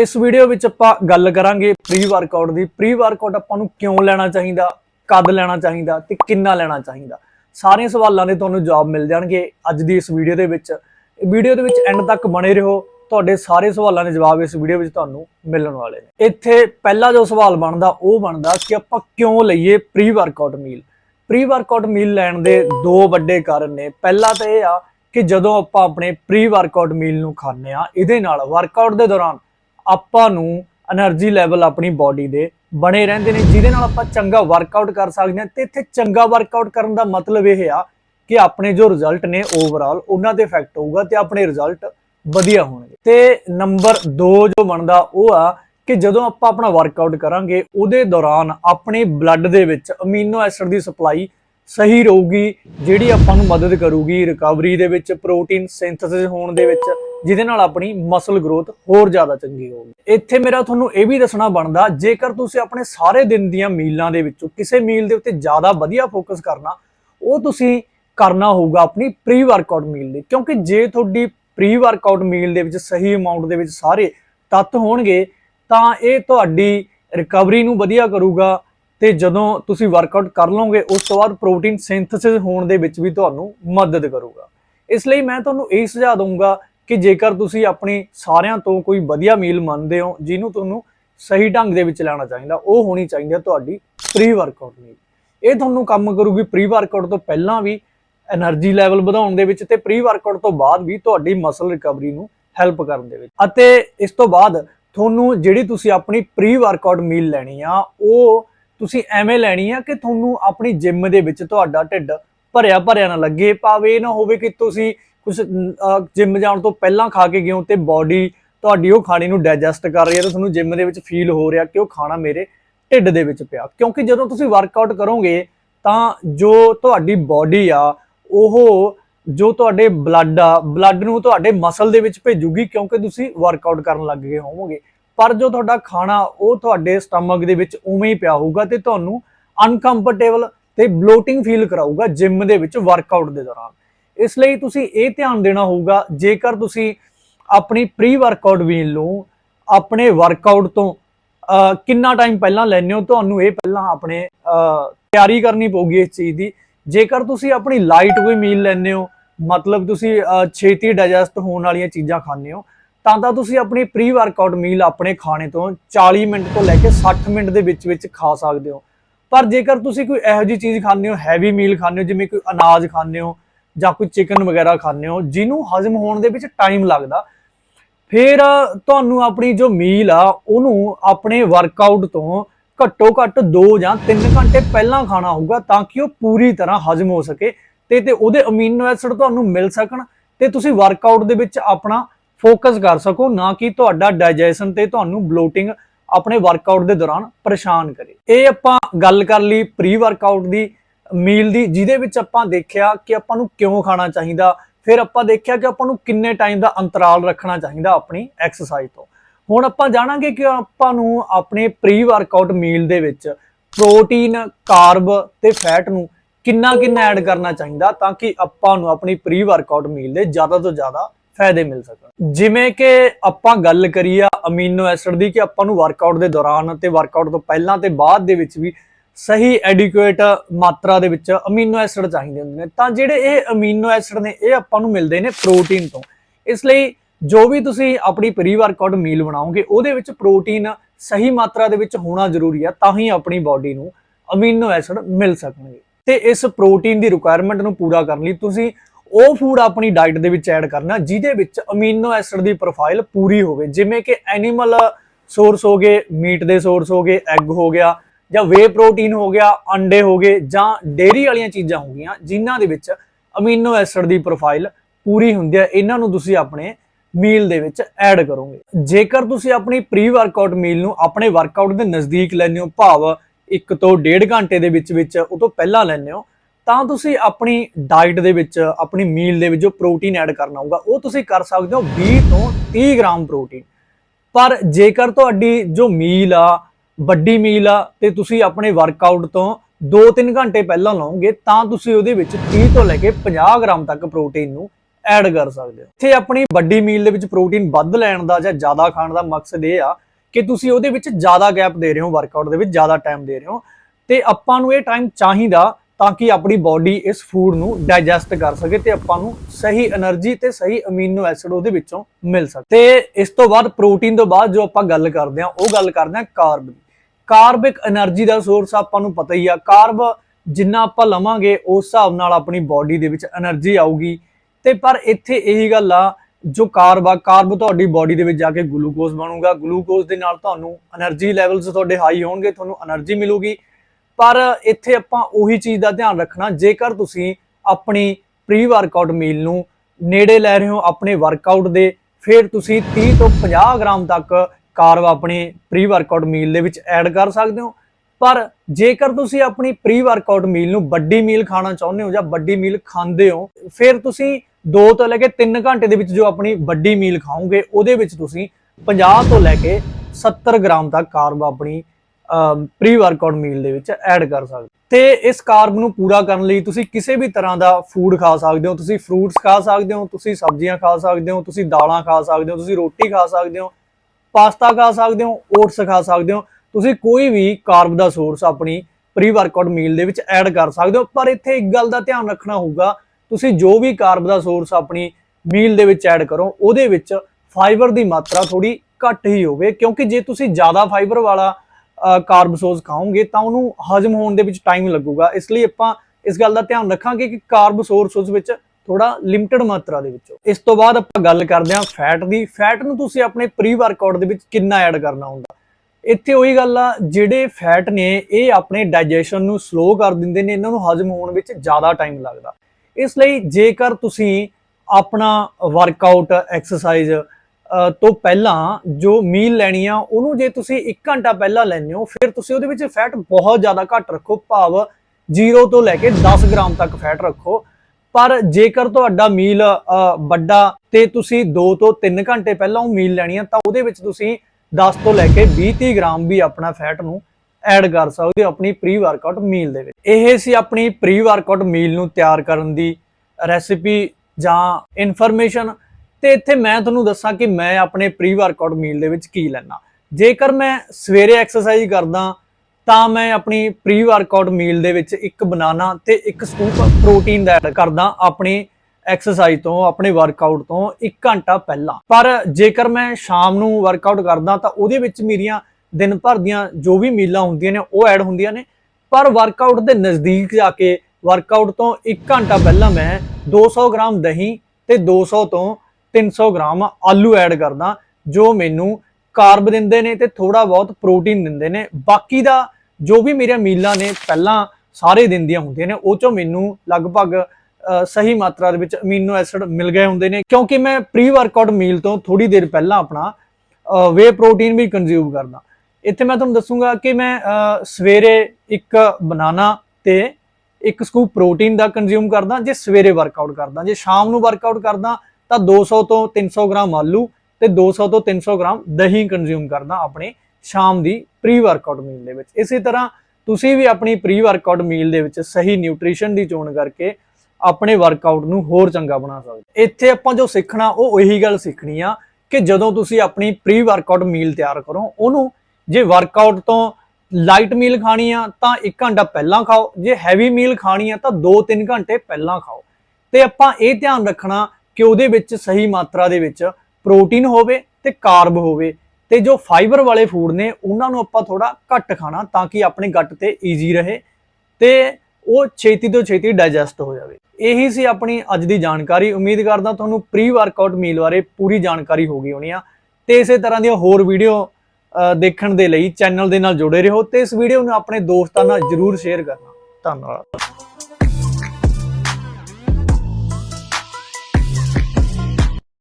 ਇਸ ਵੀਡੀਓ ਵਿੱਚ ਆਪਾਂ ਗੱਲ ਕਰਾਂਗੇ ਪ੍ਰੀ ਵਰਕਆਊਟ ਦੀ। ਪ੍ਰੀ ਵਰਕਆਊਟ ਆਪਾਂ ਨੂੰ ਕਿਉਂ ਲੈਣਾ ਚਾਹੀਦਾ, ਕਦ ਲੈਣਾ ਚਾਹੀਦਾ ਤੇ ਕਿੰਨਾ ਲੈਣਾ ਚਾਹੀਦਾ? ਸਾਰੇ ਸਵਾਲਾਂ ਦੇ ਤੁਹਾਨੂੰ ਜਵਾਬ ਮਿਲ ਜਾਣਗੇ ਅੱਜ ਦੀ ਇਸ ਵੀਡੀਓ ਦੇ ਵਿੱਚ। ਵੀਡੀਓ ਦੇ ਵਿੱਚ ਐਂਡ ਤੱਕ ਬਣੇ ਰਹੋ। ਤੁਹਾਡੇ ਸਾਰੇ ਸਵਾਲਾਂ ਦੇ ਜਵਾਬ ਇਸ ਵੀਡੀਓ ਵਿੱਚ ਤੁਹਾਨੂੰ ਮਿਲਣ ਵਾਲੇ ਨੇ। ਇੱਥੇ ਪਹਿਲਾ ਜੋ ਸਵਾਲ ਬਣਦਾ, ਉਹ ਬਣਦਾ ਕਿ ਆਪਾਂ ਕਿਉਂ ਲਈਏ pre workout meal pre workout meal ਲੈਣ ਦੇ ਦੋ ਵੱਡੇ ਕਾਰਨ ਨੇ। ਪਹਿਲਾ ਤਾਂ ਇਹ ਆ ਕਿ ਜਦੋਂ ਆਪਾਂ ਆਪਣੇ ਪ੍ਰੀ ਵਰਕਆਊਟ ਮੀਲ ਨੂੰ ਖਾਂਦੇ ਆ ਇਹਦੇ ਨਾਲ ਵਰਕਆਊਟ ਦੇ ਦੌਰਾਨ ਆਪਾਂ ਨੂੰ એનર્ਜੀ ਲੈਵਲ ਆਪਣੀ ਬਾਡੀ ਦੇ ਬਣੇ ਰਹਿੰਦੇ ਨੇ, ਜਿਹਦੇ ਨਾਲ ਆਪਾਂ ਚੰਗਾ ਵਰਕਆਊਟ ਕਰ ਸਕਦੇ ਹਾਂ। ਤੇ ਇੱਥੇ ਚੰਗਾ ਵਰਕਆਊਟ ਕਰਨ ਦਾ ਮਤਲਬ ਇਹ ਆ ਕਿ ਆਪਣੇ ਜੋ ਰਿਜ਼ਲਟ ਨੇ ਓਵਰਆਲ ਉਹਨਾਂ ਤੇ ਇਫੈਕਟ ਹੋਊਗਾ ਤੇ ਆਪਣੇ ਰਿਜ਼ਲਟ ਵਧੀਆ ਹੋਣਗੇ। ਤੇ ਨੰਬਰ 2 ਜੋ ਬਣਦਾ ਉਹ ਆ ਕਿ ਜਦੋਂ ਆਪਾਂ ਆਪਣਾ ਵਰਕਆਊਟ ਕਰਾਂਗੇ, ਉਹਦੇ ਦੌਰਾਨ ਆਪਣੇ ਬਲੱਡ ਦੇ ਵਿੱਚ ਅਮੀਨੋ ਐਸਿਡ ਦੀ ਸਪਲਾਈ ਸਹੀ ਰਹੂਗੀ, ਜਿਹੜੀ ਆਪਾਂ ਨੂੰ ਮਦਦ ਕਰੂਗੀ ਰਿਕਵਰੀ ਦੇ ਵਿੱਚ ਪ੍ਰੋਟੀਨ ਸਿੰਥੇਸਿਸ ਹੋਣ ਦੇ ਵਿੱਚ, ਜਿਹਦੇ ਨਾਲ ਆਪਣੀ ਮਸਲ ਗਰੋਥ ਹੋਰ ਜ਼ਿਆਦਾ ਚੰਗੀ ਹੋਊਗੀ। ਇੱਥੇ ਮੇਰਾ ਤੁਹਾਨੂੰ ਇਹ ਵੀ ਦੱਸਣਾ ਬਣਦਾ, ਜੇਕਰ ਤੁਸੀਂ ਆਪਣੇ ਸਾਰੇ ਦਿਨ ਦੀਆਂ ਮੀਲਾਂ ਦੇ ਵਿੱਚੋਂ ਕਿਸੇ ਮੀਲ ਦੇ ਉੱਤੇ ਜ਼ਿਆਦਾ ਵਧੀਆ ਫੋਕਸ ਕਰਨਾ, ਉਹ ਤੁਸੀਂ ਕਰਨਾ ਹੋਊਗਾ ਆਪਣੀ ਪ੍ਰੀ ਵਰਕਆਊਟ ਮੀਲ ਲਈ। ਕਿਉਂਕਿ ਜੇ ਤੁਹਾਡੀ ਪ੍ਰੀ ਵਰਕਆਊਟ ਮੀਲ ਦੇ ਵਿੱਚ ਸਹੀ ਅਮਾਉਂਟ ਦੇ ਵਿੱਚ ਸਾਰੇ ਤੱਤ ਹੋਣਗੇ, ਤਾਂ ਇਹ ਤੁਹਾਡੀ ਰਿਕਵਰੀ ਨੂੰ ਵਧੀਆ ਕਰੂਗਾ ਤੇ ਜਦੋਂ ਤੁਸੀਂ ਵਰਕਆਊਟ ਕਰ ਲਓਗੇ, ਉਸ ਤੋਂ ਬਾਅਦ ਪ੍ਰੋਟੀਨ ਸਿੰਥੇਸਿਸ ਹੋਣ ਦੇ ਵਿੱਚ ਵੀ ਤੁਹਾਨੂੰ ਮਦਦ ਕਰੂਗਾ। ਇਸ ਲਈ ਮੈਂ ਤੁਹਾਨੂੰ ਇਹ ਸੁਝਾਅ ਦਊਂਗਾ ਕਿ ਜੇਕਰ ਤੁਸੀਂ ਆਪਣੀ ਸਾਰਿਆਂ ਤੋਂ ਕੋਈ ਵਧੀਆ ਮੀਲ ਮੰਨਦੇ ਹੋ, ਜਿਹਨੂੰ ਤੁਹਾਨੂੰ ਸਹੀ ਢੰਗ ਦੇ ਵਿੱਚ ਲੈਣਾ ਚਾਹੀਦਾ, ਉਹ ਹੋਣੀ ਚਾਹੀਦੀ ਹੈ ਤੁਹਾਡੀ ਪ੍ਰੀ ਵਰਕਆਊਟ ਮੀਲ ਇਹ ਤੁਹਾਨੂੰ ਕੰਮ ਕਰੂਗੀ ਪ੍ਰੀ ਵਰਕਆਊਟ ਤੋਂ ਪਹਿਲਾਂ ਵੀ એનર્ਜੀ ਲੈਵਲ ਵਧਾਉਣ ਦੇ ਵਿੱਚ ਤੇ ਪ੍ਰੀ ਵਰਕਆਊਟ ਤੋਂ ਬਾਅਦ ਵੀ ਤੁਹਾਡੀ ਮਸਲ ਰਿਕਵਰੀ ਨੂੰ ਹੈਲਪ ਕਰਨ ਦੇ ਵਿੱਚ। ਅਤੇ ਇਸ ਤੋਂ ਬਾਅਦ ਤੁਹਾਨੂੰ ਜਿਹੜੀ ਤੁਸੀਂ ਆਪਣੀ ਪ੍ਰੀ ਵਰਕਆਊਟ ਮੀਲ ਲੈਣੀ ਆ, ਉਹ ਤੁਸੀਂ ਐਵੇਂ ਲੈਣੀ ਆ ਕਿ ਤੁਹਾਨੂੰ ਆਪਣੀ ਜਿਮ ਦੇ ਵਿੱਚ ਤੁਹਾਡਾ ਢਿੱਡ ਭਰਿਆ ਭਰਿਆ ਨਾ ਲੱਗੇ, ਭਾਵੇਂ ਇਹ ਨਾ ਹੋਵੇ ਕਿ ਤੁਸੀਂ ਕੁਝ ਜਿਮ ਜਾਣ ਤੋਂ ਪਹਿਲਾਂ ਖਾ ਕੇ ਗਏ ਹੋ ਤੇ ਬਾਡੀ ਤੁਹਾਡੀ ਉਹ ਖਾਣੇ ਨੂੰ ਡਾਈਜੈਸਟ ਕਰ ਰਹੀ ਹੈ ਤੇ ਤੁਹਾਨੂੰ ਜਿਮ ਦੇ ਵਿੱਚ ਫੀਲ ਹੋ ਰਿਹਾ ਕਿ ਉਹ ਖਾਣਾ ਮੇਰੇ ਢਿੱਡ ਦੇ ਵਿੱਚ ਪਿਆ। ਕਿਉਂਕਿ ਜਦੋਂ ਤੁਸੀਂ ਵਰਕਆਊਟ ਕਰੋਗੇ, ਤਾਂ ਜੋ ਤੁਹਾਡੀ ਬਾਡੀ ਆ, ਉਹ ਜੋ ਤੁਹਾਡੇ ਬਲੱਡ ਆ ਬਲੱਡ ਨੂੰ ਤੁਹਾਡੇ ਮਸਲ ਦੇ ਵਿੱਚ ਭੇਜੂਗੀ ਕਿਉਂਕਿ ਤੁਸੀਂ ਵਰਕਆਊਟ ਕਰਨ ਲੱਗ ਗਏ ਹੋਵੋਗੇ। ਪਰ ਜੋ ਤੁਹਾਡਾ ਖਾਣਾ, ਉਹ ਤੁਹਾਡੇ ਸਟਮਕ ਦੇ ਵਿੱਚ ਉਵੇਂ ਹੀ ਪਿਆ ਹੋਊਗਾ ਤੇ ਤੁਹਾਨੂੰ ਅਨਕੰਫਰਟੇਬਲ ਤੇ ਬਲੋਟਿੰਗ ਫੀਲ ਕਰਾਊਗਾ ਜਿਮ ਦੇ ਵਿੱਚ ਵਰਕਆਊਟ ਦੇ ਦੌਰਾਨ। ਇਸ ਲਈ ਤੁਸੀਂ ਇਹ ਧਿਆਨ ਦੇਣਾ ਹੋਊਗਾ, ਜੇਕਰ ਤੁਸੀਂ ਆਪਣੀ ਪ੍ਰੀ ਵਰਕਆਊਟ ਮੀਲ ਨੂੰ ਆਪਣੇ ਵਰਕਆਊਟ ਤੋਂ ਕਿੰਨਾ ਟਾਈਮ ਪਹਿਲਾਂ ਲੈਣੇ ਹੋ, ਤੁਹਾਨੂੰ ਇਹ ਪਹਿਲਾਂ ਆਪਣੇ ਤਿਆਰੀ ਕਰਨੀ ਪਊਗੀ ਇਸ ਚੀਜ਼ ਦੀ। ਜੇਕਰ ਤੁਸੀਂ ਆਪਣੀ ਲਾਈਟ ਕੋਈ ਮੀਲ ਲੈਣੇ ਹੋ, ਮਤਲਬ ਤੁਸੀਂ ਛੇਤੀ ਡਾਈਜੈਸਟ ਹੋਣ ਵਾਲੀਆਂ ਚੀਜ਼ਾਂ ਖਾਂਦੇ ਹੋ ਤਾਂ ਤਾਂ ਤੁਸੀਂ ਆਪਣੀ ਪ੍ਰੀ ਵਰਕਆਊਟ ਮੀਲ ਆਪਣੇ ਖਾਣੇ ਤੋਂ 40 ਮਿੰਟ ਤੋਂ ਲੈ ਕੇ 60 ਮਿੰਟ ਦੇ ਵਿੱਚ ਵਿੱਚ ਖਾ ਸਕਦੇ ਹੋ। ਪਰ ਜੇਕਰ ਤੁਸੀਂ ਕੋਈ ਇਹੋ ਜਿਹੀ ਚੀਜ਼ ਖਾਂਦੇ ਹੋ ਹੈਵੀ ਮੀਲ ਖਾਂਦੇ ਹੋ, ਜਿਵੇਂ ਕੋਈ ਅਨਾਜ ਖਾਂਦੇ ਹੋ ਜਾਂ ਕੋਈ ਚਿਕਨ ਵਗੈਰਾ ਖਾਂਦੇ ਹੋ, ਜਿਹਨੂੰ ਹਜ਼ਮ ਹੋਣ ਦੇ ਵਿੱਚ ਟਾਈਮ ਲੱਗਦਾ, ਫਿਰ ਤੁਹਾਨੂੰ ਆਪਣੀ ਜੋ ਮੀਲ ਆ, ਉਹਨੂੰ ਆਪਣੇ ਵਰਕਆਊਟ ਤੋਂ ਘੱਟੋ ਘੱਟ 2 ਜਾਂ 3 ਘੰਟੇ ਪਹਿਲਾਂ ਖਾਣਾ ਹੋਊਗਾ ਤਾਂ ਕਿ ਉਹ ਪੂਰੀ ਤਰ੍ਹਾਂ ਹਜ਼ਮ ਹੋ ਸਕੇ ਤੇ ਤੇ ਉਹਦੇ ਅਮੀਨੋ ਐਸਿਡ ਤੁਹਾਨੂੰ ਮਿਲ ਸਕਣ ਤੇ ਤੁਸੀਂ ਵਰਕਆਊਟ ਦੇ ਵਿੱਚ ਆਪਣਾ ਫੋਕਸ ਕਰ ਸਕੋ, ਨਾ ਕਿ ਤੁਹਾਡਾ ਡਾਈਜੈਸ਼ਨ ਤੇ ਤੁਹਾਨੂੰ ਬਲੋਟਿੰਗ ਆਪਣੇ ਵਰਕਆਊਟ ਦੇ ਦੌਰਾਨ ਪਰੇਸ਼ਾਨ ਕਰੇ। ਇਹ ਆਪਾਂ ਗੱਲ ਕਰ ਲਈ ਪ੍ਰੀ ਵਰਕਆਊਟ ਦੀ ਮੀਲ ਦੀ, ਜਿਹਦੇ ਵਿੱਚ ਆਪਾਂ ਦੇਖਿਆ ਕਿ ਆਪਾਂ ਨੂੰ ਕਿਉਂ ਖਾਣਾ ਚਾਹੀਦਾ, ਫਿਰ ਆਪਾਂ ਦੇਖਿਆ ਕਿ ਆਪਾਂ ਨੂੰ ਕਿੰਨੇ ਟਾਈਮ ਦਾ ਅੰਤਰਾਲ ਰੱਖਣਾ ਚਾਹੀਦਾ ਆਪਣੀ ਐਕਸਰਸਾਈਜ਼ ਤੋਂ। ਹੁਣ ਆਪਾਂ ਜਾਣਾਂਗੇ ਕਿ ਆਪਾਂ ਨੂੰ ਆਪਣੇ ਪ੍ਰੀ ਵਰਕਆਊਟ ਮੀਲ ਦੇ ਵਿੱਚ ਪ੍ਰੋਟੀਨ ਕਾਰਬ ਤੇ ਫੈਟ ਨੂੰ ਕਿੰਨਾ ਕਿੰਨਾ ਐਡ ਕਰਨਾ ਚਾਹੀਦਾ, ਤਾਂ ਕਿ ਆਪਾਂ ਨੂੰ ਆਪਣੀ ਪ੍ਰੀ ਵਰਕਆਊਟ ਮੀਲ ਦੇ ਜ਼ਿਆਦਾ ਤੋਂ ਜ਼ਿਆਦਾ ਫਾਇਦੇ ਮਿਲ ਸਕਣ। ਜਿਵੇਂ ਕਿ ਆਪਾਂ ਗੱਲ ਕਰੀ ਆ ਅਮੀਨੋ ਐਸਿਡ ਦੀ ਕਿ ਆਪਾਂ ਨੂੰ ਵਰਕਆਊਟ ਦੇ ਦੌਰਾਨ ਤੇ ਵਰਕਆਊਟ ਤੋਂ ਪਹਿਲਾਂ ਤੇ ਬਾਅਦ ਦੇ ਵਿੱਚ ਵੀ ਸਹੀ ਐਡਿਕੁਏਟ ਮਾਤਰਾ ਦੇ ਵਿੱਚ ਅਮੀਨੋ ਐਸਿਡ ਚਾਹੀਦੇ ਹੁੰਦੇ ਨੇ। ਤਾਂ ਜਿਹੜੇ ਇਹ ਅਮੀਨੋ ਐਸਿਡ ਨੇ, ਇਹ ਆਪਾਂ ਨੂੰ ਮਿਲਦੇ ਨੇ ਪ੍ਰੋਟੀਨ ਤੋਂ। ਇਸ ਲਈ ਜੋ ਵੀ ਤੁਸੀਂ ਆਪਣੀ ਪ੍ਰੀ ਵਰਕਆਊਟ ਮੀਲ ਬਣਾਓਗੇ, ਉਹਦੇ ਵਿੱਚ ਪ੍ਰੋਟੀਨ ਸਹੀ ਮਾਤਰਾ ਦੇ ਵਿੱਚ ਹੋਣਾ ਜ਼ਰੂਰੀ ਆ, ਤਾਂ ਹੀ ਆਪਣੀ ਬਾਡੀ ਨੂੰ ਅਮੀਨੋ ਐਸਿਡ ਮਿਲ ਸਕਣਗੇ। ਤੇ ਇਸ ਪ੍ਰੋਟੀਨ ਦੀ ਰਿਕੁਆਇਰਮੈਂਟ ਨੂੰ ਪੂਰਾ ਕਰਨ ਲਈ ਤੁਸੀਂ ਉਹ ਫੂਡ ਆਪਣੀ ਡਾਈਟ ਦੇ ਵਿੱਚ ਐਡ ਕਰਨਾ, ਜਿਹਦੇ ਵਿੱਚ ਅਮੀਨੋ ਐਸਿਡ ਦੀ ਪ੍ਰੋਫਾਈਲ ਪੂਰੀ ਹੋਵੇ। ਜਿਵੇਂ ਕਿ ਐਨੀਮਲ ਸੋਰਸ ਹੋ ਗਏ ਮੀਟ ਦੇ ਸੋਰਸ ਹੋ ਗਏ ਐਗ ਹੋ ਗਿਆ, ਜਾਂ ਵੇ ਪ੍ਰੋਟੀਨ ਹੋ ਗਿਆ, ਅੰਡੇ ਹੋ ਗਏ, ਜਾਂ ਡੇਰੀ ਵਾਲੀਆਂ ਚੀਜ਼ਾਂ ਹੋ ਗਈਆਂ, ਜਿਨ੍ਹਾਂ ਦੇ ਵਿੱਚ ਅਮੀਨੋ ਐਸਿਡ ਦੀ ਪ੍ਰੋਫਾਈਲ ਪੂਰੀ ਹੁੰਦੀ ਹੈ, ਇਹਨਾਂ ਨੂੰ ਤੁਸੀਂ ਆਪਣੇ ਮੀਲ ਦੇ ਵਿੱਚ ਐਡ ਕਰੋਗੇ। ਜੇਕਰ ਤੁਸੀਂ ਆਪਣੀ ਪ੍ਰੀ ਵਰਕਆਊਟ ਮੀਲ ਨੂੰ ਆਪਣੇ ਵਰਕਆਊਟ ਦੇ ਨਜ਼ਦੀਕ ਲੈਂਦੇ ਹੋ, ਭਾਵ 1 ਤੋਂ 1.5 ਘੰਟੇ ਦੇ ਵਿੱਚ ਵਿੱਚ ਉਹ ਤੋਂ ਪਹਿਲਾਂ ਲੈਂਦੇ ਹੋ ਤਾਂ ਤੁਸੀਂ ਆਪਣੀ ਡਾਈਟ ਦੇ ਵਿੱਚ, ਆਪਣੀ ਮੀਲ ਦੇ ਵਿੱਚ ਜੋ ਪ੍ਰੋਟੀਨ ਐਡ ਕਰਨਾ ਹੋਊਗਾ, ਉਹ ਤੁਸੀਂ ਕਰ ਸਕਦੇ ਹੋ 20 ਤੋਂ 30 ਗ੍ਰਾਮ ਪ੍ਰੋਟੀਨ ਪਰ ਜੇਕਰ ਤੁਹਾਡੀ ਜੋ ਮੀਲ ਆ, ਵੱਡੀ ਮੀਲ ਆ, ਤੇ ਤੁਸੀਂ ਆਪਣੇ ਵਰਕਆਊਟ ਤੋਂ 2-3 ਘੰਟੇ ਪਹਿਲਾਂ ਲਓਗੇ, ਤਾਂ ਤੁਸੀਂ ਉਹਦੇ ਵਿੱਚ 30 ਤੋਂ ਲੈ ਕੇ 50 ਗ੍ਰਾਮ ਤੱਕ ਪ੍ਰੋਟੀਨ ਨੂੰ ਐਡ ਕਰ ਸਕਦੇ ਹੋ। ਇੱਥੇ ਆਪਣੀ ਵੱਡੀ ਮੀਲ ਦੇ ਵਿੱਚ ਪ੍ਰੋਟੀਨ ਵੱਧ ਲੈਣ ਦਾ ਜਾਂ ਜ਼ਿਆਦਾ ਖਾਣ ਦਾ ਮਕਸਦ ਇਹ ਆ ਕਿ ਤੁਸੀਂ ਉਹਦੇ ਵਿੱਚ ਜ਼ਿਆਦਾ ਗੈਪ ਦੇ ਰਹੇ ਹੋ ਵਰਕਆਊਟ ਦੇ ਵਿੱਚ ਜ਼ਿਆਦਾ ਟਾਈਮ ਦੇ ਰਹੇ ਹੋ। ਤੇ ਆਪਾਂ ਨੂੰ ਇਹ ਟਾਈਮ ਚਾਹੀਦਾ ਤਾਂ ਕਿ ਆਪਣੀ ਬਾਡੀ ਇਸ ਫੂਡ ਨੂੰ ਡਾਈਜੈਸਟ ਕਰ ਸਕੇ ਤੇ ਆਪਾਂ ਨੂੰ ਸਹੀ એનર્ਜੀ ਤੇ ਸਹੀ ਅਮੀਨੋ ਐਸਿਡ ਉਹਦੇ ਵਿੱਚੋਂ ਮਿਲ ਸਕੇ। ਤੇ ਇਸ ਤੋਂ ਬਾਅਦ ਪ੍ਰੋਟੀਨ ਤੋਂ ਬਾਅਦ ਜੋ ਆਪਾਂ ਗੱਲ ਕਰਦੇ ਆ ਉਹ ਗੱਲ ਕਰਦੇ ਆ ਕਾਰਬ ਕਾਰਬਿਕ ਕਾਰਬ એનર્ਜੀ ਦਾ ਸੋਰਸ ਆਪਾਂ ਨੂੰ ਪਤਾ ਹੀ ਆ। ਕਾਰਬ ਜਿੰਨਾ ਆਪਾਂ ਲਵਾਂਗੇ, ਉਸ ਹਿਸਾਬ ਨਾਲ ਆਪਣੀ ਬਾਡੀ ਦੇ ਵਿੱਚ એનર્ਜੀ ਆਊਗੀ। ਤੇ ਪਰ ਇੱਥੇ ਇਹੀ ਗੱਲ ਆ, ਜੋ ਕਾਰਬ ਆ ਕਾਰਬ ਤੁਹਾਡੀ ਬਾਡੀ ਦੇ ਵਿੱਚ ਜਾ ਕੇ ਗਲੂਕੋਜ਼ ਬਣੂਗਾ। ਗਲੂਕੋਜ਼ ਦੇ ਨਾਲ ਤੁਹਾਨੂੰ એનર્ਜੀ ਲੈਵਲਸ ਤੁਹਾਡੇ ਹਾਈ ਹੋਣਗੇ, ਤੁਹਾਨੂੰ એનર્ਜੀ ਮਿਲੂਗੀ। ਪਰ ਇੱਥੇ ਆਪਾਂ ਉਹੀ ਚੀਜ਼ ਦਾ ਧਿਆਨ ਰੱਖਣਾ, ਜੇਕਰ ਤੁਸੀਂ ਆਪਣੀ ਪ੍ਰੀ ਵਰਕਆਊਟ ਮੀਲ ਨੂੰ ਨੇੜੇ ਲੈ ਰਹੇ ਹੋ ਆਪਣੇ ਵਰਕਆਊਟ ਦੇ, ਫਿਰ ਤੁਸੀਂ 30 ਤੋਂ 50 ਗ੍ਰਾਮ ਤੱਕ ਕਾਰਬ ਆਪਣੇ ਪ੍ਰੀ ਵਰਕਆਊਟ ਮੀਲ ਦੇ ਵਿੱਚ ਐਡ ਕਰ ਸਕਦੇ ਹੋ। ਪਰ ਜੇਕਰ ਤੁਸੀਂ ਆਪਣੀ ਪ੍ਰੀ ਵਰਕਆਊਟ ਮੀਲ ਨੂੰ ਵੱਡੀ ਮੀਲ ਖਾਣਾ ਚਾਹੁੰਦੇ ਹੋ ਜਾਂ ਵੱਡੀ ਮੀਲ ਖਾਂਦੇ ਹੋ, ਫਿਰ ਤੁਸੀਂ 2 ਤੋਂ ਲੈ ਕੇ 3 ਘੰਟੇ ਦੇ ਵਿੱਚ ਜੋ ਆਪਣੀ ਵੱਡੀ ਮੀਲ ਖਾਓਗੇ, ਉਹਦੇ ਵਿੱਚ ਤੁਸੀਂ 50 ਤੋਂ ਲੈ ਕੇ 70 ਗ੍ਰਾਮ ਤੱਕ ਕਾਰਬ ਆਪਣੀ ਪ੍ਰੀ ਵਰਕਆਊਟ ਮੀਲ ਦੇ ਵਿੱਚ ਐਡ ਕਰ ਸਕਦੇ ਹੋ। ਤੇ ਇਸ ਕਾਰਬ ਨੂੰ ਪੂਰਾ ਕਰਨ ਲਈ ਤੁਸੀਂ ਕਿਸੇ ਵੀ ਤਰ੍ਹਾਂ ਦਾ ਫੂਡ ਖਾ ਸਕਦੇ ਹੋ। ਤੁਸੀਂ ਫਰੂਟਸ ਖਾ ਸਕਦੇ ਹੋ, ਤੁਸੀਂ ਸਬਜ਼ੀਆਂ ਖਾ ਸਕਦੇ ਹੋ, ਤੁਸੀਂ ਦਾਲਾਂ ਖਾ ਸਕਦੇ ਹੋ, ਤੁਸੀਂ ਰੋਟੀ ਖਾ ਸਕਦੇ ਹੋ, ਪਾਸਤਾ ਖਾ ਸਕਦੇ ਹੋ ਓਟਸ ਖਾ ਸਕਦੇ ਹੋ। ਤੁਸੀਂ ਕੋਈ ਵੀ ਕਾਰਬ ਦਾ ਸੋਰਸ ਆਪਣੀ ਪ੍ਰੀ ਵਰਕਆਊਟ ਮੀਲ ਦੇ ਵਿੱਚ ਐਡ ਕਰ ਸਕਦੇ ਹੋ। ਪਰ ਇੱਥੇ ਇੱਕ ਗੱਲ ਦਾ ਧਿਆਨ ਰੱਖਣਾ ਹੋਊਗਾ, ਤੁਸੀਂ ਜੋ ਵੀ ਕਾਰਬ ਦਾ ਸੋਰਸ ਆਪਣੀ ਮੀਲ ਦੇ ਵਿੱਚ ਐਡ ਕਰੋ, ਉਹਦੇ ਵਿੱਚ ਫਾਈਬਰ ਦੀ ਮਾਤਰਾ ਥੋੜੀ ਘੱਟ ਹੀ ਹੋਵੇ। ਕਿਉਂਕਿ ਜੇ ਤੁਸੀਂ ਜ਼ਿਆਦਾ ਫਾਈਬਰ ਵਾਲਾ ਕਾਰਬ ਖਾਓਗੇ ਤਾਂ ਉਹਨੂੰ ਹਜਮ ਹੋਣ ਦੇ ਵਿੱਚ ਟਾਈਮ ਲੱਗੂਗਾ। ਇਸ ਲਈ ਆਪਾਂ ਇਸ ਗੱਲ ਦਾ ਧਿਆਨ ਰੱਖਾਂਗੇ ਕਿ ਕਾਰਬ ਸੋਰਸ ਵਿੱਚ ਥੋੜਾ ਲਿਮਟਿਡ ਮਾਤਰਾ ਦੇ ਵਿੱਚ। ਇਸ ਤੋਂ ਬਾਅਦ ਆਪਾਂ ਗੱਲ ਕਰਦੇ ਹਾਂ ਫੈਟ ਦੀ। ਫੈਟ ਨੂੰ ਤੁਸੀਂ ਆਪਣੇ ਪ੍ਰੀ ਵਰਕਆਊਟ ਦੇ ਵਿੱਚ ਕਿੰਨਾ ਐਡ ਕਰਨਾ ਹੁੰਦਾ? ਇੱਥੇ ਉਹੀ ਗੱਲ ਆ, ਜਿਹੜੇ ਫੈਟ ਨੇ, ਇਹ ਆਪਣੇ ਡਾਈਜੈਸ਼ਨ ਨੂੰ ਸਲੋ ਕਰ ਦਿੰਦੇ ਨੇ, ਇਹਨਾਂ ਨੂੰ ਹਜਮ ਹੋਣ ਵਿੱਚ ਜ਼ਿਆਦਾ ਟਾਈਮ ਲੱਗਦਾ। ਇਸ ਲਈ ਜੇਕਰ ਤੁਸੀਂ ਆਪਣਾ ਵਰਕਆਊਟ ਐਕਸਰਸਾਈਜ਼ ਤੋਂ ਪਹਿਲਾਂ ਜੋ ਮੀਲ ਲੈਣੀ ਆ, ਉਹਨੂੰ ਜੇ ਤੁਸੀਂ 1 ਘੰਟਾ ਪਹਿਲਾਂ ਲੈਂਦੇ ਹੋ, ਫਿਰ ਤੁਸੀਂ ਉਹਦੇ ਵਿੱਚ ਫੈਟ ਬਹੁਤ ਜ਼ਿਆਦਾ ਘੱਟ ਰੱਖੋ, ਭਾਵ 0 ਤੋਂ ਲੈ ਕੇ 10 ਗ੍ਰਾਮ ਤੱਕ ਫੈਟ ਰੱਖੋ। ਪਰ ਜੇਕਰ ਤੁਹਾਡਾ ਮੀਲ ਵੱਡਾ ਤੇ ਤੁਸੀਂ 2 ਤੋਂ 3 ਘੰਟੇ ਪਹਿਲਾਂ ਉਹ ਮੀਲ ਲੈਣੀ ਆ, ਤਾਂ ਉਹਦੇ ਵਿੱਚ ਤੁਸੀਂ 10 ਤੋਂ ਲੈ ਕੇ 20-30 ਗ੍ਰਾਮ ਵੀ ਆਪਣਾ ਫੈਟ ਨੂੰ ਐਡ ਕਰ ਸਕਦੇ ਹੋ ਆਪਣੀ ਪ੍ਰੀ ਵਰਕਆਊਟ ਮੀਲ ਦੇ ਵਿੱਚ। ਇਹ ਸੀ ਆਪਣੀ ਪ੍ਰੀ ਵਰਕਆਊਟ ਮੀਲ ਨੂੰ ਤਿਆਰ ਕਰਨ ਦੀ ਰੈਸਿਪੀ ਜਾਂ ਇਨਫੋਰਮੇਸ਼ਨ ਤੇ ਇੱਥੇ ਮੈਂ ਤੁਹਾਨੂੰ ਦੱਸਾਂ ਕਿ ਮੈਂ ਆਪਣੇ ਪ੍ਰੀ ਵਰਕਆਊਟ ਮੀਲ ਦੇ ਵਿੱਚ ਕੀ ਲੈਣਾ ਜੇਕਰ ਮੈਂ ਸਵੇਰੇ ਐਕਸਰਸਾਈਜ਼ ਕਰਦਾ, ਤਾਂ ਮੈਂ ਆਪਣੀ ਪ੍ਰੀ ਵਰਕਆਊਟ ਮੀਲ ਦੇ ਵਿੱਚ ਇੱਕ ਬਨਾਨਾ ਤੇ ਇੱਕ ਸਕੂਪ ਪ੍ਰੋਟੀਨ ਦਾ ਐਡ ਕਰਦਾ ਆਪਣੀ ਐਕਸਰਸਾਈਜ਼ ਤੋਂ, ਆਪਣੇ ਵਰਕਆਊਟ ਤੋਂ 1 ਘੰਟਾ ਪਹਿਲਾਂ। ਪਰ ਜੇਕਰ ਮੈਂ ਸ਼ਾਮ ਨੂੰ ਵਰਕਆਊਟ ਕਰਦਾ, ਤਾਂ ਉਹਦੇ ਵਿੱਚ ਮੇਰੀਆਂ ਦਿਨ ਭਰ ਦੀਆਂ ਜੋ ਵੀ ਮੀਲਾਂ ਹੁੰਦੀਆਂ ਨੇ, ਉਹ ਐਡ ਹੁੰਦੀਆਂ ਨੇ। ਪਰ ਵਰਕਆਊਟ ਦੇ ਨਜ਼ਦੀਕ ਜਾ ਕੇ ਵਰਕਆਊਟ ਤੋਂ 1 ਘੰਟਾ ਪਹਿਲਾਂ ਮੈਂ 200 ਗ੍ਰਾਮ ਦਹੀਂ ਤੇ 200 ਤੋਂ 300 ਗ੍ਰਾਮ ਆਲੂ ਐਡ ਕਰਦਾ, ਜੋ ਮੈਨੂੰ ਕਾਰਬ ਦਿੰਦੇ ਨੇ ਤੇ ਥੋੜਾ ਬਹੁਤ ਪ੍ਰੋਟੀਨ ਦਿੰਦੇ ਨੇ। ਬਾਕੀ ਦਾ ਜੋ ਵੀ ਮੇਰੀਆਂ ਮੀਲਾਂ ਨੇ, ਪਹਿਲਾਂ ਸਾਰੇ ਦਿਨ ਦੀਆਂ ਹੁੰਦੀਆਂ ਨੇ, ਉਹ ਚੋਂ ਮੈਨੂੰ ਲਗਭਗ ਸਹੀ ਮਾਤਰਾ ਦੇ ਵਿੱਚ ਅਮੀਨੋ ਐਸਿਡ ਮਿਲ ਗਏ ਹੁੰਦੇ ਨੇ। ਕਿਉਂਕਿ ਮੈਂ ਪ੍ਰੀ ਵਰਕਆਊਟ ਮੀਲ ਤੋਂ ਥੋੜੀ ਦੇਰ ਪਹਿਲਾਂ ਆਪਣਾ ਵੇ ਪ੍ਰੋਟੀਨ ਵੀ ਕੰਜ਼ਿਊਮ ਕਰਦਾ। ਇੱਥੇ ਮੈਂ ਤੁਹਾਨੂੰ ਦੱਸੂਗਾ ਕਿ ਮੈਂ ਸਵੇਰੇ ਇੱਕ ਬਨਾਨਾ ਤੇ ਇੱਕ ਸਕੂਪ ਪ੍ਰੋਟੀਨ ਦਾ ਕੰਜ਼ਿਊਮ ਕਰਦਾ, ਜੇ ਸਵੇਰੇ ਵਰਕਆਊਟ ਕਰਦਾ, ਜੇ ਸ਼ਾਮ ਨੂੰ ਵਰਕਆਊਟ ਕਰਦਾ ਤਾਂ 200 ਤੋਂ 300 ਗ੍ਰਾਮ ਆਲੂ ਤੇ 200 ਤੋਂ 300 ਗ੍ਰਾਮ ਦਹੀਂ ਕੰਜ਼ਿਊਮ ਕਰਦਾ ਆਪਣੇ ਸ਼ਾਮ ਦੀ ਪ੍ਰੀ ਵਰਕਆਊਟ ਮੀਲ ਦੇ ਵਿੱਚ। ਇਸੇ ਤਰ੍ਹਾਂ ਤੁਸੀਂ ਵੀ ਆਪਣੀ ਪ੍ਰੀ ਵਰਕਆਊਟ ਮੀਲ ਦੇ ਵਿੱਚ ਸਹੀ ਨਿਊਟ੍ਰੀਸ਼ਨ ਦੀ ਚੋਣ ਕਰਕੇ ਆਪਣੇ ਵਰਕਆਊਟ ਨੂੰ ਹੋਰ ਚੰਗਾ ਬਣਾ ਸਕਦੇ ਇੱਥੇ ਆਪਾਂ ਜੋ ਸਿੱਖਣਾ, ਉਹ ਉਹੀ ਗੱਲ ਸਿੱਖਣੀ ਆ ਕਿ ਜਦੋਂ ਤੁਸੀਂ ਆਪਣੀ ਪ੍ਰੀ ਵਰਕਆਊਟ ਮੀਲ ਤਿਆਰ ਕਰੋ, ਉਹਨੂੰ ਜੇ ਵਰਕਆਊਟ ਤੋਂ ਲਾਈਟ ਮੀਲ ਖਾਣੀ ਆ, ਤਾਂ 1 ਘੰਟਾ ਪਹਿਲਾਂ ਖਾਓ। ਜੇ ਹੈਵੀ ਮੀਲ ਖਾਣੀ ਆ, ਤਾਂ 2-3 ਘੰਟੇ ਪਹਿਲਾਂ ਖਾਓ। ਤੇ ਆਪਾਂ ਇਹ ਧਿਆਨ ਰੱਖਣਾ ਕਿ ਉਹਦੇ ਵਿੱਚ ਸਹੀ ਮਾਤਰਾ ਦੇ ਵਿੱਚ ਪ੍ਰੋਟੀਨ ਹੋਵੇ ਤੇ ਕਾਰਬ ਹੋਵੇ ਤੇ ਜੋ ਫਾਈਬਰ ਵਾਲੇ ਫੂਡ ਨੇ, ਉਹਨਾਂ ਨੂੰ ਆਪਾਂ ਥੋੜਾ ਘੱਟ ਖਾਣਾ ਤਾਂ ਕਿ ਆਪਣੇ ਗੱਟ ਤੇ ਈਜ਼ੀ ਰਹੇ ਤੇ ਉਹ ਛੇਤੀ ਤੋਂ ਛੇਤੀ ਡਾਈਜੈਸਟ ਹੋ ਜਾਵੇ। ਇਹੀ ਸੀ ਆਪਣੀ ਅੱਜ ਦੀ ਜਾਣਕਾਰੀ। ਉਮੀਦ ਕਰਦਾ ਤੁਹਾਨੂੰ ਪ੍ਰੀ ਵਰਕਆਊਟ ਮੀਲ ਬਾਰੇ ਪੂਰੀ ਜਾਣਕਾਰੀ ਹੋ ਗਈ ਹੋਣੀ ਆ। ਤੇ ਇਸੇ ਤਰ੍ਹਾਂ ਦੀਆਂ ਹੋਰ ਵੀਡੀਓ ਦੇਖਣ ਦੇ ਲਈ ਚੈਨਲ ਦੇ ਨਾਲ ਜੁੜੇ ਰਹੋ ਤੇ ਇਸ ਵੀਡੀਓ ਨੂੰ ਆਪਣੇ ਦੋਸਤਾਂ ਨਾਲ ਜਰੂਰ ਸ਼ੇਅਰ ਕਰਨਾ। ਧੰਨਵਾਦ।